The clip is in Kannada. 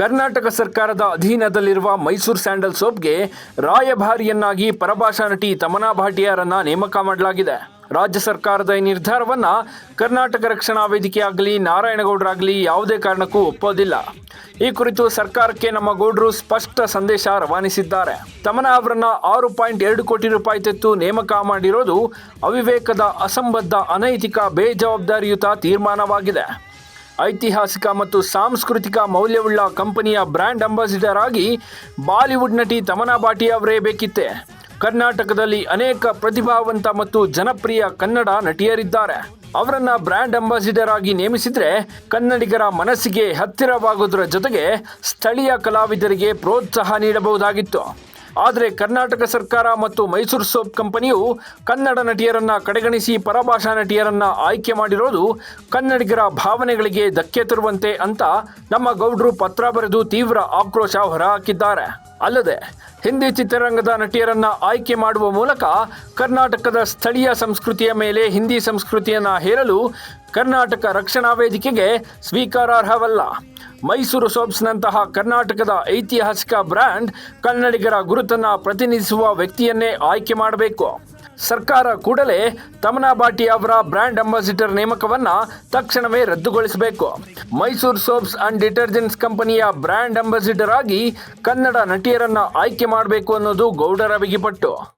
ಕರ್ನಾಟಕ ಸರ್ಕಾರದ ಅಧೀನದಲ್ಲಿರುವ ಮೈಸೂರು ಸ್ಯಾಂಡಲ್ ಸೋಪ್ಗೆ ರಾಯಭಾರಿಯನ್ನಾಗಿ ಪರಭಾಷಾ ನಟಿ ತಮನಾ ಭಾಟಿಯಾರನ್ನ ನೇಮಕ ಮಾಡಲಾಗಿದೆ. ರಾಜ್ಯ ಸರ್ಕಾರದ ಈ ನಿರ್ಧಾರವನ್ನ ಕರ್ನಾಟಕ ರಕ್ಷಣಾ ವೇದಿಕೆ ಆಗಲಿ ನಾರಾಯಣಗೌಡರಾಗಲಿ ಯಾವುದೇ ಕಾರಣಕ್ಕೂ ಒಪ್ಪೋದಿಲ್ಲ. ಈ ಕುರಿತು ಸರ್ಕಾರಕ್ಕೆ ನಮ್ಮ ಗೌಡರು ಸ್ಪಷ್ಟ ಸಂದೇಶ ರವಾನಿಸಿದ್ದಾರೆ. ತಮನಾ ಅವರನ್ನ ಆರು ಪಾಯಿಂಟ್ ಎರಡು ಕೋಟಿ ರೂಪಾಯಿ ತೆತ್ತು ನೇಮಕ ಮಾಡಿರೋದು ಅವಿವೇಕದ ಅಸಂಬದ್ಧ ಅನೈತಿಕ, ಬೇಜವಾಬ್ದಾರಿಯುತ ತೀರ್ಮಾನವಾಗಿದೆ. ಐತಿಹಾಸಿಕ ಮತ್ತು ಸಾಂಸ್ಕೃತಿಕ ಮೌಲ್ಯವುಳ್ಳ ಕಂಪನಿಯ ಬ್ರ್ಯಾಂಡ್ ಅಂಬಾಸಿಡರ್ ಆಗಿ ಬಾಲಿವುಡ್ ನಟಿ ತಮನಾ ಬಾಟಿ ಅವರೇ ಬೇಕಿತ್ತೆ. ಕರ್ನಾಟಕದಲ್ಲಿ ಅನೇಕ ಪ್ರತಿಭಾವಂತ ಮತ್ತು ಜನಪ್ರಿಯ ಕನ್ನಡ ನಟಿಯರಿದ್ದಾರೆ. ಅವರನ್ನ ಬ್ರ್ಯಾಂಡ್ ಅಂಬಾಸಿಡರ್ ಆಗಿ ನೇಮಿಸಿದ್ರೆ ಕನ್ನಡಿಗರ ಮನಸ್ಸಿಗೆ ಹತ್ತಿರವಾಗುವುದರ ಜೊತೆಗೆ ಸ್ಥಳೀಯ ಕಲಾವಿದರಿಗೆ ಪ್ರೋತ್ಸಾಹ ನೀಡಬಹುದಾಗಿತ್ತು. ಆದರೆ ಕರ್ನಾಟಕ ಸರ್ಕಾರ ಮತ್ತು ಮೈಸೂರು ಸೋಪ್ ಕಂಪನಿಯು ಕನ್ನಡ ನಟಿಯರನ್ನ ಕಡೆಗಣಿಸಿ ಪರಭಾಷಾ ನಟಿಯರನ್ನ ಆಯ್ಕೆ ಮಾಡಿರೋದು ಕನ್ನಡಿಗರ ಭಾವನೆಗಳಿಗೆ ಧಕ್ಕೆ ತರುವಂತೆ ಅಂತ ನಮ್ಮ ಗೌಡ್ರು ಪತ್ರ ಬರೆದು ತೀವ್ರ ಆಕ್ರೋಶ ಹೊರಹಾಕಿದ್ದಾರೆ. ಅಲ್ಲದೆ, ಹಿಂದಿ ಚಿತ್ರರಂಗದ ನಟಿಯರನ್ನ ಆಯ್ಕೆ ಮಾಡುವ ಮೂಲಕ ಕರ್ನಾಟಕದ ಸ್ಥಳೀಯ ಸಂಸ್ಕೃತಿಯ ಮೇಲೆ ಹಿಂದಿ ಸಂಸ್ಕೃತಿಯನ್ನ ಹೇರಲು ಕರ್ನಾಟಕ ರಕ್ಷಣಾ ವೇದಿಕೆಗೆ ಸ್ವೀಕಾರಾರ್ಹವಲ್ಲ. ಮೈಸೂರು ಸೋಪ್ಸ್ನಂತಹ ಕರ್ನಾಟಕದ ಐತಿಹಾಸಿಕ ಬ್ರ್ಯಾಂಡ್ ಕನ್ನಡಿಗರ ಗುರುತನ್ನು ಪ್ರತಿನಿಧಿಸುವ ವ್ಯಕ್ತಿಯನ್ನೇ ಆಯ್ಕೆ ಮಾಡಬೇಕು. ಸರ್ಕಾರ ಕೂಡಲೇ ತಮನಾ ಭಾಟಿ ಅವರ ಬ್ರ್ಯಾಂಡ್ ಅಂಬಾಸಿಡರ್ ನೇಮಕವನ್ನ ತಕ್ಷಣವೇ ರದ್ದುಗೊಳಿಸಬೇಕು. ಮೈಸೂರು ಸೋಪ್ಸ್ ಅಂಡ್ ಡಿಟರ್ಜೆಂಟ್ಸ್ ಕಂಪನಿಯ ಬ್ರ್ಯಾಂಡ್ ಅಂಬಾಸಿಡರ್ ಆಗಿ ಕನ್ನಡ ನಟಿಯರನ್ನ ಆಯ್ಕೆ ಮಾಡಬೇಕು ಅನ್ನೋದು ಗೌಡರ ಬಿಗಿಪಟ್ಟು.